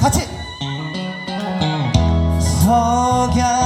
같이. 석양.